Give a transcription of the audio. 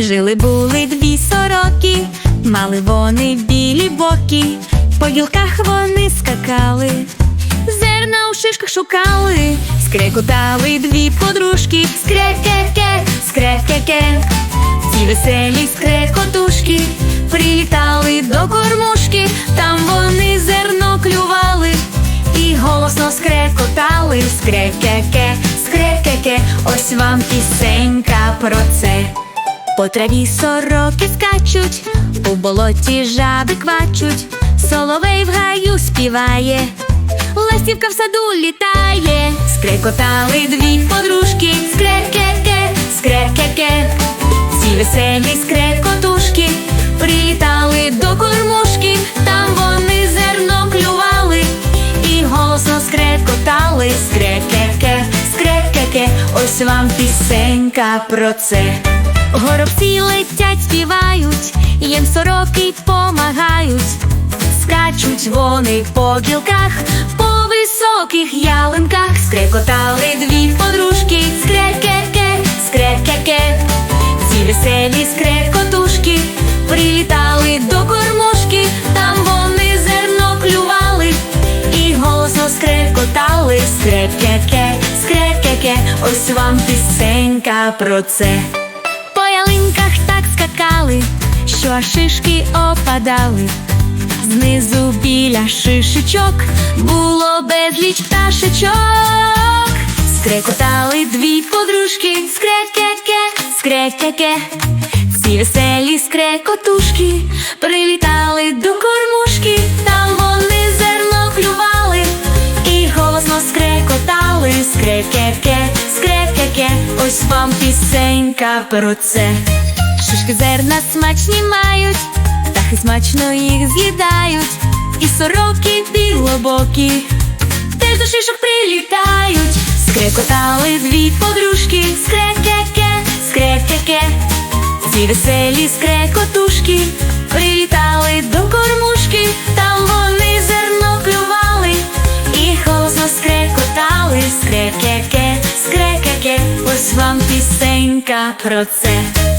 Жили були дві сороки, мали вони білі боки, по гілках вони скакали, зерна у шишках шукали, скрекотали дві подружки, скрек-ке-ке, скрек-ке-ке. Ці веселі скрекотушки прилітали до кормушки, там вони зерно клювали і голосно скрекотали, скрек-ке-ке, скрек-ке-ке, ось вам пісенька про це. По траві сороки скачуть, у болоті жаби квачуть, соловей в гаю співає, ластівка в саду літає, скрекотали дві подружки, скрек-ке-ке, скрек-ке-ке. Веселі скрекотушки прилітали до кормушки, там вони зерно клювали і голосно скрекотали, скрек-ке-ке, скрек-ке-ке, ось вам пісенька про це. Горобці летять, співають, їм сороки помагають, скачуть вони по гілках, по високих ялинках, скрекотали дві подружки, скрек-ке-ке, скрек-ке-ке. Ці веселі скрекотушки прилітали до кормушки, там вони зерно клювали і голосно скрекотали, скрек-ке-ке, скрек-ке-ке, ось вам пісенька про це. Ялинках так скакали, що шишки опадали. Знизу біля шишечок було безліч пташечок. Скрекотали дві подружки, скрек-ке-ке, скрек-ке-ке. Ці веселі скрекотушки прилітали до кормушки, скрекотали, скрек-ке-ке, скрек-ке-ке, ось вам пісенька про це. Шишки зерна смачні мають, птахи смачно їх з'їдають, і сороки білобокі теж до шишок прилітають. Скрекотали дві подружки, скрек-ке-ке, скрек-ке-ке. Ці веселі скрекотушки ось вам пісенька про це.